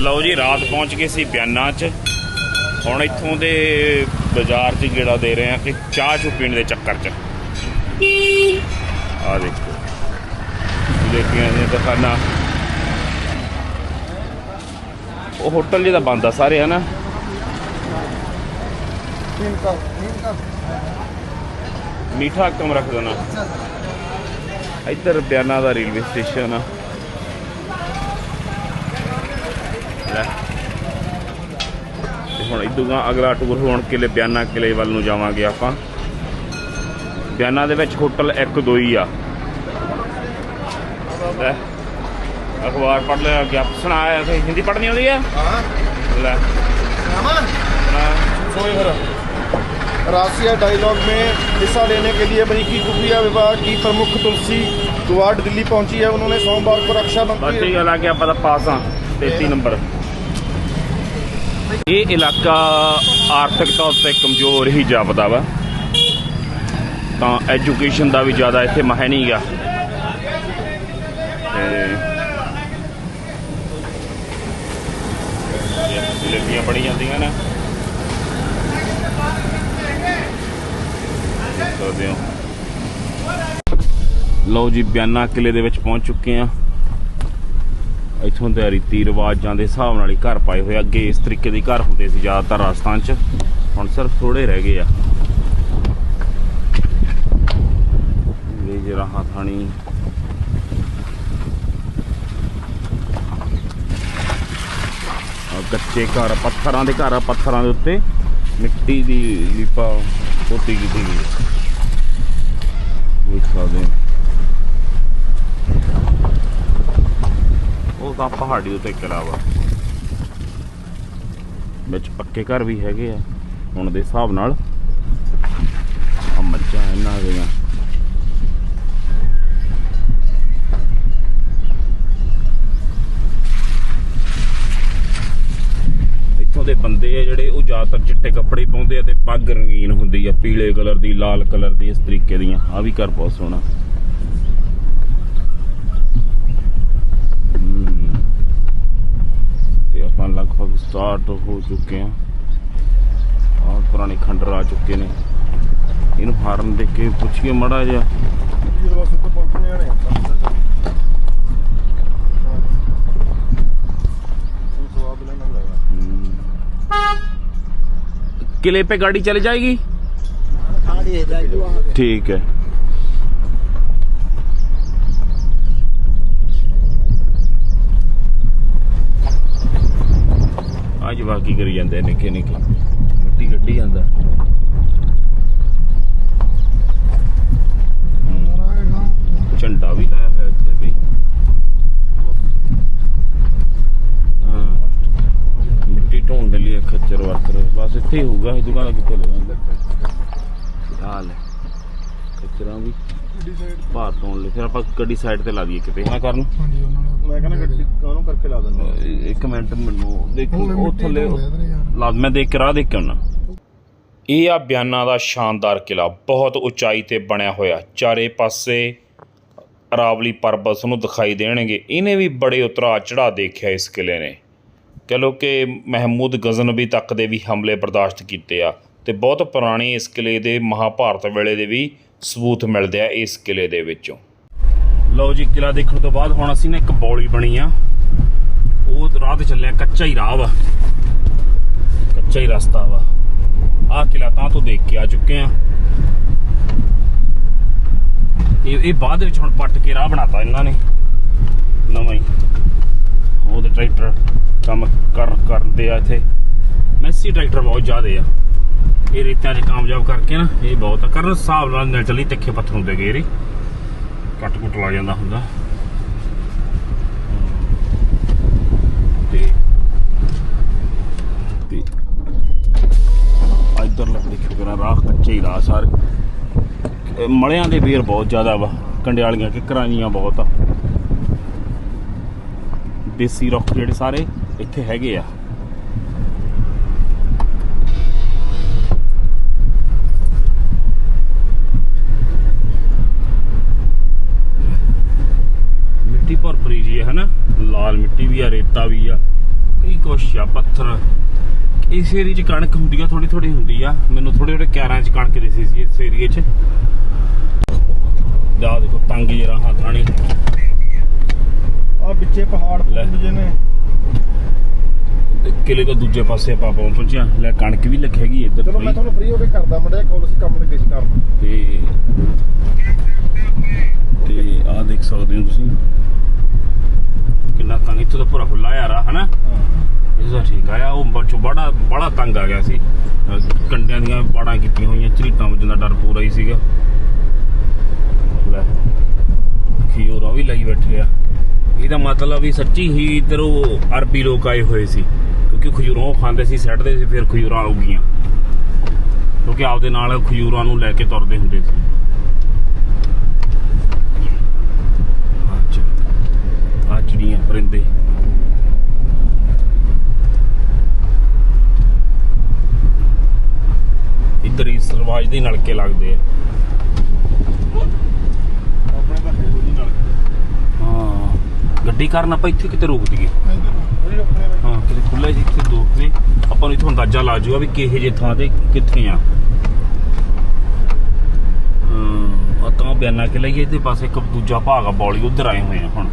ਲਓ ਜੀ, ਰਾਤ ਪਹੁੰਚ ਗਏ ਸੀ ਬਿਆਨਾ 'ਚ। ਹੁਣ ਇੱਥੋਂ ਦੇ ਬਾਜ਼ਾਰ 'ਚ ਗੇੜਾ ਦੇ ਰਹੇ ਆ ਕਿ ਚਾਹ ਚੁ ਪੀਣ ਦੇ ਚੱਕਰ 'ਚ। ਆ ਦੇਖੋ। ਦੇਖੀਆਂ ਨੇ ਦੁਕਾਨਾਂ। ਉਹ ਹੋਟਲ ਜਿਹਦਾ ਬੰਦ ਆ ਸਾਰੇ, ਹਨਾ? ਮੀਠਾ ਕਮ ਰੱਖ ਦੇਣਾ ਇੱਧਰ ਬਿਆਨਾ ਦਾ ਰੇਲਵੇ ਸਟੇਸ਼ਨ ਆ। ਲੈ ਤੇ ਹੁਣ ਇਦੋਂ ਅਗਲਾ ਟੂਰ ਹੋਣ ਕਿਲੇ ਬਿਆਨਾ ਕਿਲੇ ਵੱਲ ਨੂੰ ਜਾਵਾਂਗੇ ਆਪਾਂ ਬਿਆਨਾ ਦੇ ਵਿੱਚ ਹੋਟਲ 1 2 ਹੀ ਆ ਲੈ ਅਖਬਾਰ ਪੜ੍ਹ ਲਿਆ ਗਿਆ ਸੁਣਾਇਆ ਤੇ ਹਿੰਦੀ ਪੜ੍ਹਨੀ ਆਉਂਦੀ ਆ हाँ ਲੈ सामान ਸੁਣਾ सोए भरा राशिया डायलॉग में हिस्सा लेने के लिए अमेरिकी खुफिया विभाग की प्रमुख तुलसी गुवार्ड दिल्ली पहुंची है उन्होंने सोमवार को रक्षा ਬਸ मंत्री ਠੀਕ ਆ ਗਿਆ ਇਹ ਇਲਾਕਾ ਆਰਥਿਕ ਤੌਰ ਤੇ ਕਮਜ਼ੋਰ ਹੀ ਜਾਪਦਾ ਵਾ। ਤਾਂ ਐਜੂਕੇਸ਼ਨ ਦਾ ਵੀ ਜ਼ਿਆਦਾ ਇੱਥੇ ਮਹਿ ਨਹੀਂ ਗਾ। ਤੇ ਜਲੇਬੀਆਂ ਬੜੀ ਜਾਂਦੀਆਂ ਨੇ। ਸਕਦੇ ਹੋ। ਲਓ ਜੀ, ਬਿਆਨਾ ਕਿਲੇ ਦੇ ਵਿੱਚ ਪਹੁੰਚ ਚੁੱਕੇ ਆ ਇੱਥੋਂ ਦੇ ਰੀਤੀ ਰਿਵਾਜਾਂ ਦੇ ਹਿਸਾਬ ਨਾਲ ਹੀ ਘਰ ਪਾਏ ਹੋਏ ਅੱਗੇ ਇਸ ਤਰੀਕੇ ਦੇ ਘਰ ਹੁੰਦੇ ਸੀ ਜ਼ਿਆਦਾਤਰ ਰਾਜਸਥਾਨ 'ਚ। ਹੁਣ ਸਿਰਫ ਥੋੜੇ ਰਹਿ ਗਏ ਆ। ਵੇਜ ਰਹਾ ਥਾਣੀ ਕੱਚੇ ਘਰ, ਪੱਥਰਾਂ ਦੇ ਘਰ ਪੱਥਰਾਂ ਦੇ ਉੱਤੇ ਮਿੱਟੀ ਦੀ ਲਿਪਾ ਪੋਤੀ ਕੀਤੀ ਗਈ ਦੇਖ ਸਕਦੇ ਹੋ। ਉਹ ਤਾਂ ਪਹਾੜੀ ਉੱਤੇ ਕਿਲਾ ਵਾ। ਵਿੱਚ ਪੱਕੇ ਘਰ ਵੀ ਹੈਗੇ ਆ। ਹੁਣ ਦੇ ਹਿਸਾਬ ਨਾਲ ਆ ਮੱਝਾਂ ਇਹਨਾਂ ਦੀਆਂ। ਇੱਥੋਂ ਦੇ ਬੰਦੇ ਆ ਜਿਹੜੇ ਉਹ ਜ਼ਿਆਦਾਤਰ ਚਿੱਟੇ ਕੱਪੜੇ ਪਾਉਂਦੇ ਆ ਤੇ ਪੱਗ ਰੰਗੀਨ ਹੁੰਦੀ ਆ, ਪੀਲੇ ਕਲਰ ਦੀ, ਲਾਲ ਕਲਰ ਦੀ, ਇਸ ਤਰੀਕੇ ਦੀਆਂ। ਆ ਵੀ ਘਰ ਬਹੁਤ ਸੋਹਣਾ। ਲਗਭਗ ਸਟਾਰਟ ਹੋ ਚੁੱਕੇ ਆ ਆਹ ਪੁਰਾਣੇ ਖੰਡਰ ਆ ਚੁੱਕੇ ਨੇ ਇਹਨੂੰ ਹਾਰਨ ਦੇ ਕੇ ਪੁੱਛੀਏ ਮੜਾ ਜਿਹਾ किले पे गाड़ी चली जाएगी ठीक है ਬਾਕੀ ਕਰੀ ਜਾਂਦੇ ਨਿੱਕੇ ਨਿੱਕੇ। ਮਿੱਟੀ ਕੱਢੀ ਜਾਂਦਾ। ਝੰਡਾ ਵੀ ਲਾਇਆ ਹੋਇਆ ਇੱਥੇ ਵੀ। ਮਿੱਟੀ ਢੋਣ ਦੇ ਲਈ ਖੱਚਰ ਵਰਤ ਰਹੇ। ਬਸ ਇੱਥੇ ਹੋਊਗਾ ਇਹ ਦੁਕਾਨ ਕਿੱਥੇ ਲਵਾਂਗੇ? ਹਾਲ ਹੈ ਖੱਚਰਾਂ ਵੀ। ਭਾਰ ਢੋਣ ਲਈ। ਫਿਰ ਆਪਾਂ ਗੱਡੀ ਸਾਈਡ ਤੇ ਲਾ ਦਈਏ ਕਿਤੇ ਨਾ ਕਰਨ? ਮੈਂ ਕਹਿੰਦਾ ਗੱਡੀ ਇਹ ਆ ਬਿਆਨਾ ਦਾ ਸ਼ਾਨਦਾਰ ਕਿਲਾ ਬਹੁਤ ਉਚਾਈ ਤੇ ਬਣਿਆ ਹੋਇਆ। ਚਾਰੇ ਪਾਸੇ ਅਰਾਵਲੀ ਪਰਬਤ ਨੂੰ ਦਿਖਾਈ ਦੇਣਗੇ। ਇਹਨੇ ਵੀ ਬੜੇ ਉਤਰਾ ਚੜਾ ਦੇਖਿਆ ਇਸ ਕਿਲੇ ਨੇ। ਕਹ ਲੋ ਕਿ ਮਹਿਮੂਦ ਗਜ਼ਨ ਵੀ ਤੱਕ ਦੇ ਵੀ ਹਮਲੇ ਬਰਦਾਸ਼ਤ ਕੀਤੇ ਆ ਤੇ ਬਹੁਤ ਪੁਰਾਣੇ ਇਸ ਕਿਲੇ ਦੇ ਮਹਾਭਾਰਤ ਵੇਲੇ ਦੇ ਵੀ ਸਬੂਤ ਮਿਲਦੇ ਆ ਇਸ ਕਿਲੇ ਦੇ ਵਿੱਚੋਂ। ਲਓ ਜੀ ਕਿਲਾ ਦੇਖਣ ਤੋਂ ਬਾਅਦ ਹੁਣ ਅਸੀਂ ਨੇ ਇੱਕ ਬੌਲੀ ਬਣੀ ਆ। ਉਹ ਰਾਹ ਤੇ ਚੱਲਿਆ ਕੱਚਾ ਹੀ ਰਾਹ ਵਾ। ਕੱਚਾ ਹੀ ਰਸਤਾ ਵਾ। ਆਹ ਕਿਲਾ ਤਾਂ ਤੋਂ ਦੇਖ ਕੇ ਆ ਚੁੱਕੇ ਆ। ਇਹ ਇਹ ਬਾਅਦ ਵਿੱਚ ਹੁਣ ਪੱਟ ਕੇ ਰਾਹ ਬਣਾਤਾ ਇਹਨਾਂ ਨੇ। ਨਵਾਂ ਹੀ। ਉਹਦੇ ਟਰੈਕਟਰ ਕੰਮ ਕਰ ਕਰਦੇ ਆ ਇੱਥੇ। ਮੈਸੀ ਟਰੈਕਟਰ ਬਹੁਤ ਜ਼ਿਆਦੇ ਆ। ਇਹ ਰੇਤਾਂ 'ਚ ਕਾਮਯਾਬ ਕਰਕੇ ਨਾ, ਇਹ ਬਹੁਤ ਆ। ਕਰਨ ਹਿਸਾਬ ਨਾਲ ਨਾਲ ਚੱਲੀ, ਤਿੱਖੇ ਪੱਥਰ ਹੁੰਦੇ ਰੇ ਕੱਟ ਕੁੱਟ ਲਾ ਜਾਂਦਾ ਹੁੰਦਾ ਤੇ ਤੇ ਇਧਰ ਲੱਗ ਰਾਹ ਕੱਚੇ ਹੀ ਰਾਹ ਸਾਰੇ। ਮਲਿਆਂ ਦੇ ਬੇਰ ਬਹੁਤ ਜ਼ਿਆਦਾ ਵਾ, ਕੰਡਿਆਲੀਆਂ ਕਿਕਰਾਂ ਜੀਆਂ ਬਹੁਤ ਆ। ਦੇਸੀ ਰੁੱਖ ਜਿਹੜੇ ਸਾਰੇ ਇੱਥੇ ਹੈਗੇ ਆ। ਮਿੱਟੀ ਭਰਪਰੀ ਜੀ ਹੈ ਹਨਾ ਲਾਲ ਮਿੱਟੀ ਵੀ ਆ, ਰੇਤਾ ਵੀ ਆ। ਕਈ ਕੁਛ ਆ, ਪੱਥਰ। ਇਸ ਏਰੀਏ 'ਚ ਕਣਕ ਹੁੰਦੀ ਆ ਥੋੜੀ ਥੋੜੀ ਹੁੰਦੀ ਆ। ਮੈਨੂੰ ਥੋੜੇ ਥੋੜੇ ਕਿਆਰਾਂ 'ਚ ਕਣਕ ਦਿਸੀ ਸੀ ਇਸ ਏਰੀਏ 'ਚ। ਜਾ ਦੇਖੋ ਤੰਗ ਜਿਹੇ ਰਾਹਾਂ ਥਾਣੀ ਆ ਵਿੱਚੇ ਪਹਾੜ। ਜਿਹੇ ਨੇ। ਕਿਲੇ ਤੋਂ ਦੂਜੇ ਪਾਸੇ ਆਪਾਂ ਪਹੁੰਚ ਪਹੁੰਚਿਆ ਲੈ ਕਣਕ ਵੀ ਲੱਗੀ ਹੈਗੀ ਇੱਧਰ ਚਲੋ ਮੈਂ। ਤੁਹਾਨੂੰ ਫ੍ਰੀ ਹੋ ਕੇ ਕਰਦਾ ਮੜਿਆ ਕਾਲ ਅਸੀਂ ਕੰਮ ਲੱਗੇ ਸੀ ਕਰਨ ਤੇ ਤੇ ਆਹ ਦੇਖ ਸਕਦੇ ਹੋ ਤੁਸੀਂ। ਕਿੰਨਾ ਤੰਗ ਇੱਥੇ ਤਾਂ ਪੂਰਾ ਖੁੱਲਾ ਯਾਰ ਆ ਹਨਾ? ਆ ਬੱਚੋ ਬੜਾ ਬੜਾ ਤੰਗ ਆ ਗਿਆ ਸੀ। ਅਹ ਕੰਡਿਆਂ ਦੀਆਂ ਬਾੜਾਂ ਕੀਤੀਆਂ ਹੋਈਆਂ, ਝਰੀਟਾਂ ਵੱਜਣ ਦਾ ਡਰ ਪੂਰਾ ਹੀ ਸੀਗਾ। ਲੈ ਖੀਓਰਾ ਵੀ ਲਈ ਬੈਠੇ ਆ। ਇਹਦਾ ਮਤਲਬ ਵੀ ਸੱਚੀ ਹੀ ਇੱਧਰ ਉਹ ਅਰਬੀ ਲੋਕ ਆਏ ਹੋਏ ਸੀ। ਕਿਉਂਕਿ ਖਜੂਰਾਂ ਉਹ ਖਾਂਦੇ ਸੀ, ਸੱਟਦੇ ਸੀ, ਫਿਰ ਖਜੂਰਾਂ ਆਉਗੀਆਂ। ਕਿਉਂਕਿ ਆਪਦੇ ਨਾਲ ਖਜੂਰਾਂ ਨੂੰ ਲੈ ਕੇ ਤੁਰਦੇ ਹੁੰਦੇ ਸੀ ਅੱਜ ਆ ਚਿੜੀਆਂ ਪਰਿੰਦੇ ਇੱਧਰ ਹੀ ਸਰਵਾਜ ਦੇ ਨਲਕੇ ਲੱਗਦੇ ਆ। ਆਪਣੇ ਤਾਂ ਹੈ। ਉਹਦੀ ਨਾਲ ਹਾਂ ਗੱਡੀ ਕਰਨ ਆਪਾਂ ਇੱਥੇ ਕਿਤੇ ਰੋਕ ਦਈਏ ਹਾਂ, ਕਿਤੇ ਖੁੱਲੇ ਜੀ ਕਿਤੇ ਰੋਕ ਦੇ ਆਪਾਂ ਨੂੰ ਇਥੋਂ ਅੰਦਾਜ਼ਾ ਲਾ ਜਾਊਗਾ ਵੀ ਕਿਹੇ ਜੇ ਥਾਂ ਤੇ ਕਿੱਥੇ ਆ। ਹਾਂ ਆ ਤਾਂ ਬਿਆਨਾ ਕਿ ਲਈਏ, ਇਹਦੇ ਪਾਸੇ ਇੱਕ ਦੂਜਾ ਭਾਗ ਆ, ਬੌਲੀ ਉਧਰ ਆਏ ਹੋਏ ਆ ਹੁਣ।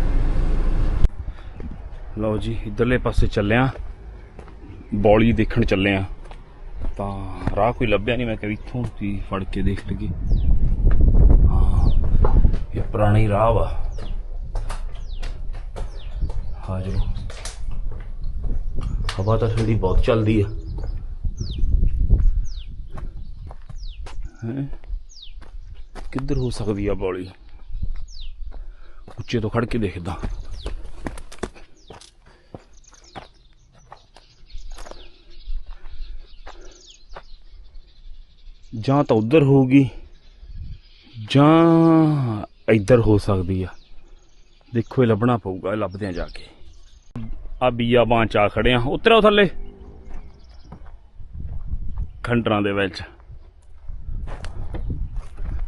ਲਓ ਜੀ, ਇਧਰਲੇ ਪਾਸੇ ਚੱਲਿਆ ਬੌਲੀ ਦੇਖਣ ਚੱਲੇ ਆ। ਤਾਂ ਰਾਹ ਕੋਈ ਲੱਭਿਆ ਨਹੀਂ, ਮੈਂ ਕਿਹਾ ਇੱਥੋਂ ਦੀ ਫੜ ਕੇ ਦੇਖ ਲਈਏ। ਹਾਂ, ਇਹ ਪੁਰਾਣੀ ਰਾਹ ਵਾ। ਹਾਜ਼ਰ ਹਵਾ ਤਾਂ ਠੰਡੀ ਬਹੁਤ ਚੱਲਦੀ ਆ। ਹੈ? ਕਿੱਧਰ ਹੋ ਸਕਦੀ ਆ ਬੌਲੀ? ਉੱਚੇ ਤੋਂ ਖੜ ਕੇ ਦੇਖਦਾ। ਜਾਂ ਤਾਂ ਉੱਧਰ ਹੋਊਗੀ, ਜਾਂ ਇੱਧਰ ਹੋ ਸਕਦੀ ਆ। ਦੇਖੋ, ਇਹ ਲੱਭਣਾ ਪਊਗਾ, ਇਹ ਲੱਭਦੇ ਆ ਜਾ ਕੇ। ਆ ਬੀਆ ਬਾਂਚ ਆ ਖੜੇ ਆ। ਉਤਰੋ ਥੱਲੇ। ਖੰਡਰਾਂ ਦੇ ਵਿੱਚ।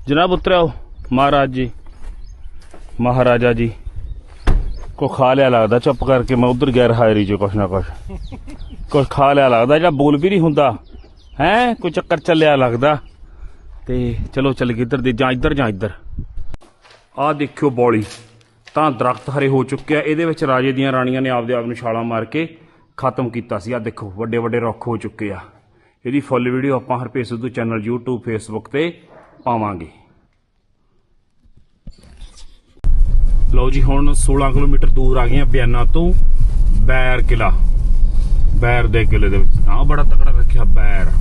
ਜਨਾਬ ਉਤਰਿਓ ਮਹਾਰਾਜ ਜੀ, ਮਹਾਰਾਜਾ ਜੀ। ਕੋ ਖਾ ਲਿਆ ਲੱਗਦਾ? ਚੁੱਪ ਕਰਕੇ ਮੈਂ ਉਧਰ ਗੈਰ ਹਾਜ਼ਰੀ ਚ ਕੁਛ ਨਾ ਕੁਛ। ਕੁਛ ਖਾ ਲਿਆ ਲੱਗਦਾ ਜਿਹੜਾ ਬੋਲ ਵੀ ਨਹੀਂ ਹੁੰਦਾ? ਹੈ? ਕੋਈ ਚੱਕਰ ਚੱਲਿਆ ਲੱਗਦਾ? ਤੇ ਚਲੋ ਚੱਲ ਗਏ ਇੱਧਰ ਦੇ, ਜਾਂ ਇੱਧਰ ਜਾਂ ਇੱਧਰ। ਆਹ ਦੇਖਿਓ ਬੌਲੀ, ਤਾਂ ਦਰਖਤ ਹਰੇ ਹੋ ਚੁੱਕੇ ਆ। ਇਹਦੇ ਵਿੱਚ ਰਾਜੇ ਦੀਆਂ ਰਾਣੀਆਂ ਨੇ ਆਪਦੇ ਆਪ ਨੂੰ ਛਾਲਾਂ ਮਾਰ ਕੇ ਖਤਮ ਕੀਤਾ ਸੀ। ਆ ਦੇਖੋ ਵੱਡੇ ਵੱਡੇ ਰੁੱਖ ਹੋ ਚੁੱਕੇ ਆ। ਇਹਦੀ ਫੁੱਲ ਵੀਡੀਓ ਆਪਾਂ ਹਰਪੇ ਸਿੱਧੂ ਚੈਨਲ YouTube, Facebook ਤੇ ਪਾਵਾਂਗੇ। ਲਓ ਜੀ, ਹੁਣ 16 ਕਿਲੋਮੀਟਰ ਦੂਰ ਆ ਗਏ ਆ ਬਿਆਨਾ ਤੋਂ ਬੈਰ ਕਿਲਾ। ਬੈਰ ਦੇ ਕਿਲੇ ਦੇ ਵਿੱਚ। ਆ ਬੜਾ ਤਕੜਾ ਰੱਖਿਆ ਬੈਰ।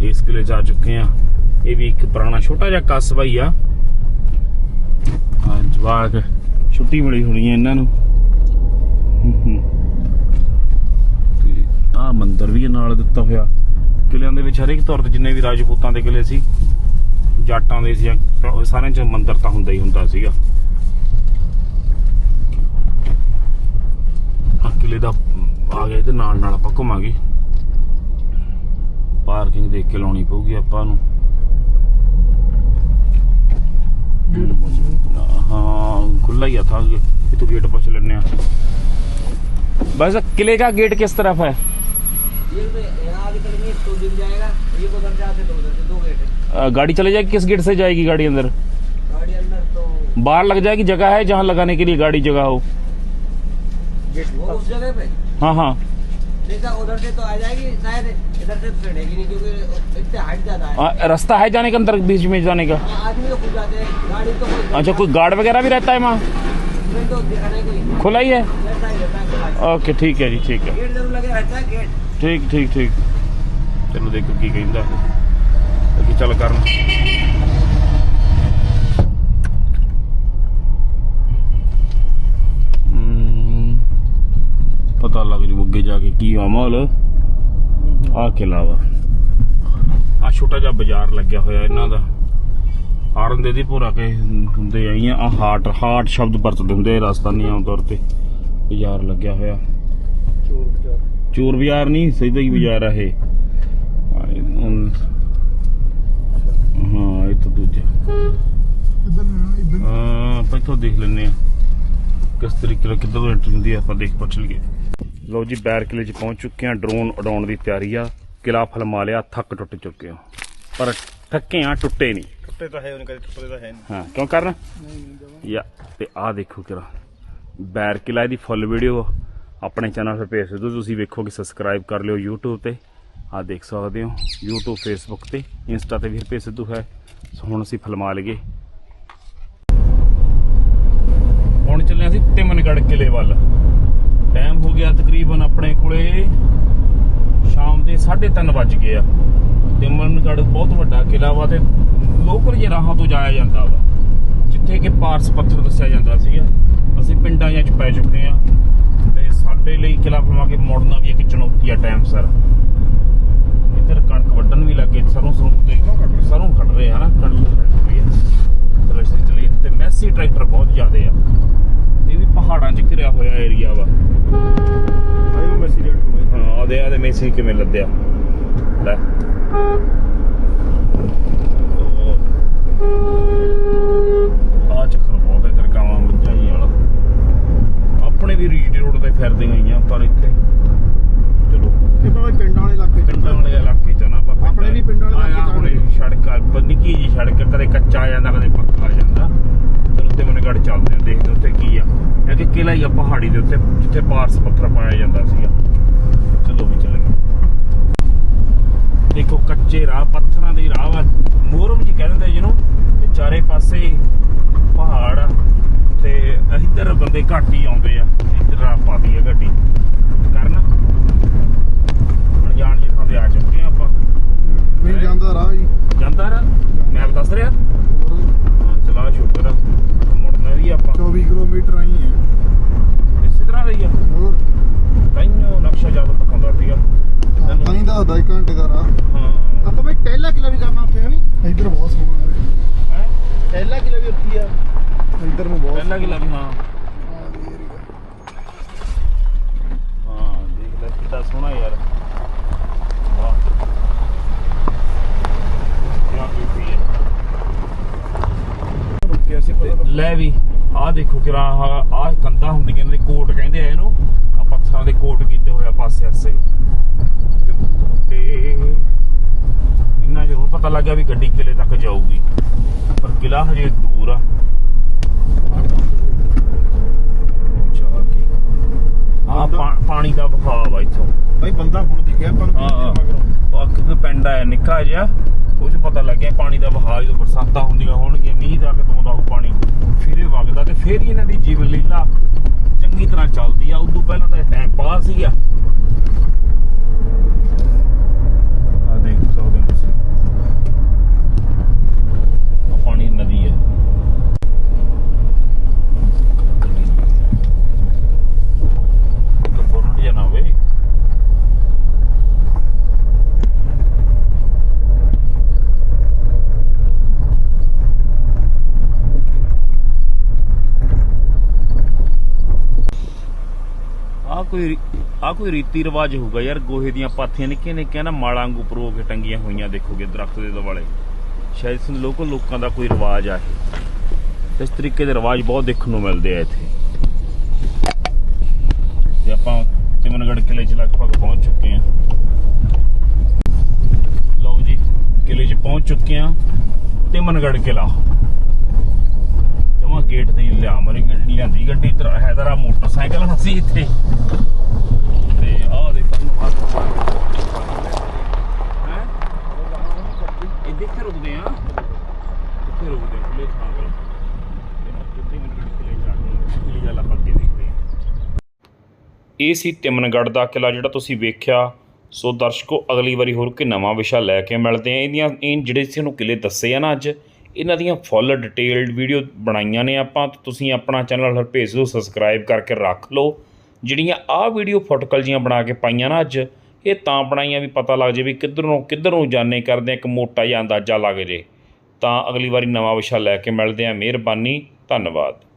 ਇਸ ਕਿਲੇ ਜਾ ਚੁੱਕੇ ਆ ਇਹ ਵੀ ਇੱਕ ਪੁਰਾਣਾ ਛੋਟਾ ਜਿਹਾ ਕਸਬਾ ਹੀ ਆ। ਹਾਂ, ਜਵਾਕ, ਛੁੱਟੀ ਮਿਲੀ ਹੋਣੀ ਹੈ ਇਹਨਾਂ ਨੂੰ। ਤੇ ਆ ਮੰਦਿਰ ਵੀ ਨਾਲ ਦਿੱਤਾ ਹੋਇਆ। ਕਿਲਿਆਂ ਦੇ ਵਿੱਚ ਹਰੇਕ ਤੌਰ ਤੇ ਜਿੰਨੇ ਵੀ ਰਾਜਪੂਤਾਂ ਦੇ ਕਿਲੇ ਸੀ, ਜਾਟਾਂ ਦੇ ਸੀ ਸਾਰਿਆਂ ਚ ਮੰਦਿਰ ਤਾਂ ਹੁੰਦਾ ਹੀ ਹੁੰਦਾ ਸੀਗਾ। ਆ ਕਿਲੇ ਦਾ, ਆ ਗਿਆ ਇਹਦੇ ਨਾਲ ਨਾਲ ਆਪਾਂ ਘੁੰਮਾਂਗੇ। ਪਾਰਕਿੰਗ ਦੇਖ ਕੇ ਲਾਉਣੀ ਪਊਗੀ ਆਪਾਂ ਨੂੰ हाँ खुला ही था ये तो गेट पर लेने बस किले का गेट किस तरफ है ये तो यहाँ आगे चलेंगे तो दिख जाएगा ये उधर जाते तो उधर से दो गेट है अ, गाड़ी चले जाएगी किस गेट से जाएगी गाड़ी अंदर गाड़ी अंदर तो बाहर लग जाएगी जगह है जहाँ लगाने के लिए गाड़ी जगह हो वो उस जगह पे हाँ हाँ देखा उधर से तो आ जाएगी शायद इधर से तो चढ़ेगी नहीं क्योंकि इतने हाइट ज्यादा है अ, रास्ता है जाने के अंदर बीच में जाने का हाँ, आदमी तो खुद जाते हैं गाड़ी तो कोई अच्छा कोई गार्ड वगैरह भी रहता है वहाँ इसमें तो दिखाने कोई खुला ही है रहता ही रहता है खुला ही। ओके ठीक है जी ठीक है गेट जरूर लगे रहता है गेट ਠੀਕ ਠੀਕ ਠੀਕ ਚਲੋ ਦੇਖੋ ਕੀ ਕਹਿੰਦਾ ਅੱਗੇ ਚੱਲ ਕਰਨ ਹਮ, ਪਤਾ ਲੱਗ ਜੂ ਅੱਗੇ ਜਾ ਕੇ ਕੀ ਆ ਮਾਹੌਲ ਆ ਕਿਲਾ ਵਾ ਆ ਛੋਟਾ ਜਿਹਾ ਬਾਜ਼ਾਰ ਲੱਗਿਆ ਹੋਇਆ ਇਹਨਾਂ ਦਾ। ਹਾਰਨ ਦੇ ਦੀ ਪੂਰਾ ਕੇ ਹੁੰਦੇ ਆਈਆਂ ਆ ਹਾਟ ਹਾਟ ਸ਼ਬਦ ਵਰਤਦੇ ਹੁੰਦੇ ਰਾਜਸਥਾਨੀ ਆਮ ਤੌਰ ਤੇ। ਬਾਜ਼ਾਰ ਲੱਗਿਆ ਹੋਇਆ। ਚੋਰ ਬਾਜ਼ਾਰ। ਨਹੀਂ ਸਿੱਧਾ ਹੀ ਬਾਜ਼ਾਰ ਆ ਇਹ। ਹਾਂ, ਇਹ ਤਾਂ ਦੂਜਾ। ਇਧਰ ਨਾ ਇਧਰ ਹਾਂ ਆਪਾਂ ਇੱਥੋਂ ਦੇਖ ਲੈਂਦੇ ਆ ਕਿਸ ਤਰੀਕੇ ਨਾਲ ਕਿੱਦਾਂ ਤੋਂ ਐਂਟਰੀ ਹੁੰਦੀ ਆ ਆਪਾਂ ਦੇਖ ਪੁੱਛ ਲਈਏ। ਲੋ ਜੀ ਬੈਰ ਕਿਲੇ 'ਚ ਪਹੁੰਚ ਚੁੱਕੇ ਆ ਡਰੋਨ ਉਡਾਉਣ ਦੀ ਤਿਆਰੀ ਆ। ਕਿਲਾ ਫਲਮਾ ਲਿਆ ਥੱਕ ਟੁੱਟ ਚੁੱਕੇ ਆ ਪਰ ਥੱਕੇ ਆ ਟੁੱਟੇ ਨਹੀਂ। ਟੁੱਟੇ ਤਾਂ ਹੈ ਉਹਨੇ ਕਦੇ ਟੁੱਟਦੇ ਤਾਂ ਹੈ ਨਹੀਂ ਹਾਂ ਕਿਉਂ ਕਰਨਾ? ਯਾ ਤੇ ਆ ਦੇਖੋ ਕਿਰਾ ਬੈਰ ਕਿਲਾ ਦੀ ਫੁੱਲ ਵੀਡੀਓ ਆਪਣੇ ਚੈਨਲ ਤੇ ਭੇਜ ਦਿਓ। ਤੁਸੀਂ ਵੇਖੋਗੇ ਸਬਸਕ੍ਰਾਈਬ ਕਰ ਲਿਓ YouTube ਤੇ। ਆ ਦੇਖ ਸਕਦੇ ਹੋ। YouTube Facebook ਤੇ Insta ਤੇ ਵੀ ਭੇਜ ਸਿੱਧੂ ਹੈ। ਸੋ ਹੁਣ ਅਸੀਂ ਫਿਲਮਾ ਲਈਏ ਹੁਣ ਚੱਲੇ ਅਸੀਂ ਤਿਮਨਗੜ ਕਿਲੇ ਵੱਲ। ਟਾਈਮ ਹੋ ਗਿਆ ਤਕਰੀਬਨ ਆਪਣੇ ਕੋਲੇ। ਸ਼ਾਮ ਦੇ 3:30 ਵੱਜ ਗਏ ਆ। ਤਿਮਨਗੜ ਬਹੁਤ ਵੱਡਾ ਕਿਲਾ ਵਾ ਤੇ ਲੋਕਲ ਜੇ ਰਾਹਾਂ ਤੋਂ ਜਾਇਆ ਜਾਂਦਾ ਵਾ। ਜਿੱਥੇ ਕਿ ਪਾਰਸ ਪੱਥਰ ਦੱਸਿਆ ਜਾਂਦਾ ਸੀਗਾ। ਅਸੀਂ ਪਿੰਡਾਂ ਜਾਂ ਚ ਪੈ ਚੁੱਕੇ ਆ ਤੇ ਸਾਡੇ ਲਈ ਕਿਲਾ ਫਲਮਾ ਕੇ ਮੁੜਨਾ ਵੀ ਇੱਕ ਚੁਣੌਤੀ ਆ ਟਾਈਮ ਸਰ। ਇੱਧਰ ਕਣਕ ਵੱਢਣ ਵੀ ਲੱਗੇ, ਸਰੋਂ ਸਰੋਂ ਤੇ ਸਰੋਂ ਕੱਢ ਰਹੇ ਆ ਨਾ, ਕਣਕ ਕੱਢ ਰਹੀ ਆ। ਚਲੋ ਅਸੀਂ ਚਲੀ ਤੇ ਮੈਸੀ ਟਰੈਕਟਰ ਬਹੁਤ ਜ਼ਿਆਦੇ ਆ। ਇਹ ਵੀ ਪਹਾੜਾਂ 'ਚ ਘਿਰਿਆ ਹੋਇਆ ਏਰੀਆ ਵਾ। ਆਇਓ ਮੈਸੀ ਰੇਟ ਕੋਲ ਹਾਂ ਉਹਦੇ ਆ ਦੇ ਮੇਸੀ ਕਿਵੇਂ ਲੱਦਿਆ। ਲੈ। ਆ ਚੱਕਰ ਬਹੁਤ ਇਧਰ ਗਾਵਾਂ ਮੱਝਾਂ ਜੀ ਵਾਲਾ। ਆਪਣੇ ਵੀ ਰੀਟ ਰੋਡ ਤੇ ਫਿਰਦੇ ਗਈਆਂ ਪਰ ਇੱਥੇ। ਚਲੋ। ਇਹ ਭਾਵੇਂ ਪਿੰਡਾਂ ਵਾਲੇ ਇਲਾਕੇ ਚ ਪਿੰਡਾਂ ਵਾਲੇ ਇਲਾਕੇ ਚ ਨਾ ਆਪਾਂ ਆਪਣੇ ਵੀ ਪਿੰਡਾਂ ਵਾਲੇ ਇਲਾਕੇ ਚ। ਸੜਕ ਨਿੱਕੀ ਜੀ ਸੜਕ ਕਦੇ ਕੱਚਾ ਆ ਜਾਂਦਾ ਕਦੇ ਪੱਕਾ ਆ ਜਾਂਦਾ। ਚਲੋ ਉੱਤੇ ਮਨਗੜ ਚੱਲਦੇ ਆ ਦੇਖਦੇ ਉੱਤੇ ਕੀ ਆ। ਇਹ ਕਿ ਕਿਲਾ ਹੀ ਆ ਪਹਾੜੀ ਦੇ ਉੱਤੇ ਜਿੱਥੇ ਪਾਰਸ ਪੱਥਰ ਪਾਇਆ ਜਾਂਦਾ ਸੀਗਾ। ਚਲੋ ਵੀ ਚੱਲਾਂਗੇ ਦੇਖੋ ਕੱਚੇ ਰਾਹ ਪੱਥਰਾਂ ਦੇ ਰਾਹ ਵਾ। ਮੋਰਮ ਜੀ ਕਹਿ ਦਿੰਦੇ ਜਿਹਨੂੰ ਤੇ ਚਾਰੇ ਪਾਸੇ ਪਹਾੜ ਆ ਤੇ ਇੱਧਰ ਬੰਦੇ ਘੱਟ ਹੀ ਆਉਂਦੇ ਆ। ਇੱਧਰ ਰਾਹ ਪਾਦੀ ਆ ਗੱਡੀ। ਕਰਨ। ਅਣਜਾਣ ਜੀ ਥਾਂ ਤੇ ਆ ਚੁੱਕੇ ਆ ਆਪਾਂ। ਨਹੀਂ ਜਾਂਦਾ ਰਾਹ ਜੀ। ਜਾਂਦਾ ਰ ਮੈਪ ਦੱਸ ਰਿਹਾ। ਚਲਾ ਸ਼ੁਕਰ ਮੁੜਨਾ ਵੀ ਆਪਾਂ। 24 ਕਿਲੋਮੀਟਰ ਆਈ ਹੈ ਇਸੇ ਤਰ੍ਹਾਂ ਦਾ ਹੀ ਆ। ਹੋਰ? ਤਾਈਓ ਨਕਸ਼ਾ ਜ਼ਿਆਦਾ ਦਿਖਾਉਂਦਾ ਸੀਗਾ ਤਾਂ ਹੀ ਦੱਸਦਾ 1 ਘੰਟੇ ਦਾ ਰਾਹ। ਹਾਂ। ਆਪਾਂ ਬਈ ਟਹਿਲਾ ਕਿਲਾ ਵੀ ਕਰਨਾ ਉੱਥੇ ਨਹੀਂ ਇੱਧਰ ਬਹੁਤ ਸੋਹਣਾ ਹੈ। ਹੈ? ਟਹਿਲਾ ਕਿਲਾ ਵੀ ਉੱਥੇ ਆ। ਇੱਧਰ ਨੂੰ ਬਹੁਤ ਪਹਿਲਾ ਕਿਲਾ ਵੀ ਹਾਂ। ਹਾਂ ਦੇਖ ਲੈ ਕਿੱਡਾ ਸੋਹਣਾ ਯਾਰ। ਵਾਹ। ਹੈ ਰੁਕਿਆ ਸੀ ਤੇ ਲੈ ਵੀ ਆਹ ਦੇਖੋ ਕਿ ਆਹ ਕੰਦਾ ਹੁੰਦੀਆਂ ਨੇ ਕੋਟ ਕਹਿੰਦੇ ਆ ਇਹਨੂੰ। ਆ ਪੱਥਰਾਂ ਦੇ ਕੋਟ ਕੀਤੇ ਹੋਇਆ ਪਾਸੇ ਆਸੇ। ਤੇ- ਇੰਨਾ ਜ਼ਰੂਰ ਪਤਾ ਲੱਗਿਆ ਵੀ ਗੱਡੀ ਕਿਲੇ ਤੱਕ ਜਾਊਗੀ। ਪਰ ਕਿਲਾ ਹਜੇ ਦੂਰ ਆ। ਆ ਪਾਣੀ ਦਾ ਵਹਾਅ ਆ ਇੱਥੋਂ। ਭਾਈ ਬੰਦਾ ਹੁਣ ਦਿਖਿਆ ਮਗਰੋਂ। ਉਹ ਕਿਉਂਕਿ ਪਿੰਡ ਆ ਨਿੱਕਾ ਜਿਹਾ। ਉਹ ਚ ਪਤਾ ਲੱਗਿਆ ਪਾਣੀ ਦਾ ਵਹਾਅ ਜਦੋਂ ਬਰਸਾਤਾਂ ਹੁੰਦੀਆਂ ਹੋਣਗੀਆਂ, ਮੀਂਹ ਦਾ ਕਿਤੋਂ ਦਾ ਉਹ ਪਾਣੀ ਫਿਰ ਇਹ ਵਗਦਾ ਤੇ ਫਿਰ ਹੀ ਇਹਨਾਂ ਦੀ ਜੀਵਨ ਲੀਲਾ ਚੰਗੀ ਤਰ੍ਹਾਂ ਚੱਲਦੀ ਆ। ਉਦੋਂ ਪਹਿਲਾਂ ਤਾਂ ਟਾਈਮ ਪਾਸ ਹੀ ਆ। ਆ ਦੇਖ ਸਕਦੇ ਹੋ ਤੁਸੀਂ। ਪਾਣੀ ਨਦੀ ਹੈ ਕਪੂਰਨ ਜਾਂ ਨਾ ਹੋਵੇ ਆ ਕੋਈ ਆ ਕੋਈ ਰੀਤੀ ਰਿਵਾਜ ਹੋਊਗਾ ਯਾਰ, ਗੋਹੇ ਦੀਆਂ ਪਾਥੀਆਂ ਨਿੱਕੀਆਂ ਨਿੱਕੀਆਂ ਨਾ, ਮਾਲਾਂ ਵਾਂਗੂ ਪਰੋ ਕੇ ਟੰਗੀਆਂ ਹੋਈਆਂ ਦੇਖੋਗੇ ਦਰਖਤ ਦੇ ਦੁਆਲੇ। ਸ਼ਾਇਦ ਇਸ ਲੋਕਲ ਲੋਕਾਂ ਦਾ ਕੋਈ ਰਿਵਾਜ ਆ ਇਹ। ਇਸ ਤਰੀਕੇ ਦੇ ਰਿਵਾਜ ਬਹੁਤ ਦੇਖਣ ਨੂੰ ਮਿਲਦੇ ਆ ਇੱਥੇ। ਤੇ ਆਪਾਂ ਤਿਮਨਗੜ ਕਿਲੇ 'ਚ ਲਗਭਗ ਪਹੁੰਚ ਚੁੱਕੇ ਆ ਲਓ ਜੀ ਕਿਲੇ 'ਚ ਪਹੁੰਚ ਚੁੱਕੇ ਹਾਂ। ਤਿਮਨਗੜ ਕਿਲਾ ਗੇਟ ਤੇ ਲਿਆ ਮਰੀ ਗੱਡੀ, ਲਿਆਂਦੀ ਗੱਡੀ ਤੇ ਹੈਦਰਾ ਮੋਟਰਸਾਈਕਲ ਅਸੀਂ ਇੱਥੇ। ਤੇ ਆਹ ਦੇ ਧੰਨਵਾਦ ਹੈ? ਇਹ ਦੇਖੇ ਰੁਕਦੇ ਆ। ਕਿੱਥੇ ਰੁਕਦੇ ਖੁੱਲੇ ਥਾਂ ਤੇ ਕਿੱਥੇ ਮੈਨੂੰ ਕਿਲੇ ਜਾ ਕੇ ਕਿਲੇ ਜਾਲਾ ਪੱਕੇ ਦੇਖਦੇ ਆ ਇਹ ਸੀ ਤਿਮਨਗੜ ਦਾ ਕਿਲਾ ਜਿਹੜਾ ਤੁਸੀਂ ਵੇਖਿਆ। ਸੋ ਦਰਸ਼ਕੋ, ਅਗਲੀ ਵਾਰੀ ਹੋਰ ਕੋਈ ਨਵਾਂ ਵਿਸ਼ਾ ਲੈ ਕੇ ਮਿਲਦੇ ਆ ਇਹਦੀਆਂ, ਇਹ ਜਿਹੜੇ ਤੁਹਾਨੂੰ ਕਿਲੇ ਦੱਸੇ ਆ ਨਾ ਅੱਜ ਇਹਨਾਂ ਦੀਆਂ ਫੁੱਲ ਡਿਟੇਲਡ ਵੀਡੀਓ ਬਣਾਈਆਂ ਨੇ ਆਪਾਂ ਤੁਸੀਂ ਆਪਣਾ ਚੈਨਲ ਹਰਪੇਜ ਨੂੰ ਸਬਸਕ੍ਰਾਈਬ ਕਰਕੇ ਰੱਖ ਲਓ। ਜਿਹੜੀਆਂ ਆਹ ਵੀਡੀਓ ਫੁਟਕਲ ਜੀਆਂ ਬਣਾ ਕੇ ਪਾਈਆਂ ਨਾ ਅੱਜ ਇਹ ਤਾਂ ਬਣਾਈਆਂ ਵੀ ਪਤਾ ਲੱਗ ਜੇ ਵੀ ਕਿੱਧਰੋਂ ਕਿੱਧਰੋਂ ਜਾਣੇ ਕਰਦੇ ਆ, ਇੱਕ ਮੋਟਾ ਜਿਹਾ ਅੰਦਾਜ਼ਾ ਲੱਗ ਜੇ। ਤਾਂ ਅਗਲੀ ਵਾਰੀ ਨਵਾਂ ਵਿਸ਼ਾ ਲੈ ਕੇ ਮਿਲਦੇ ਆ। ਮਿਹਰਬਾਨੀ ਧੰਨਵਾਦ।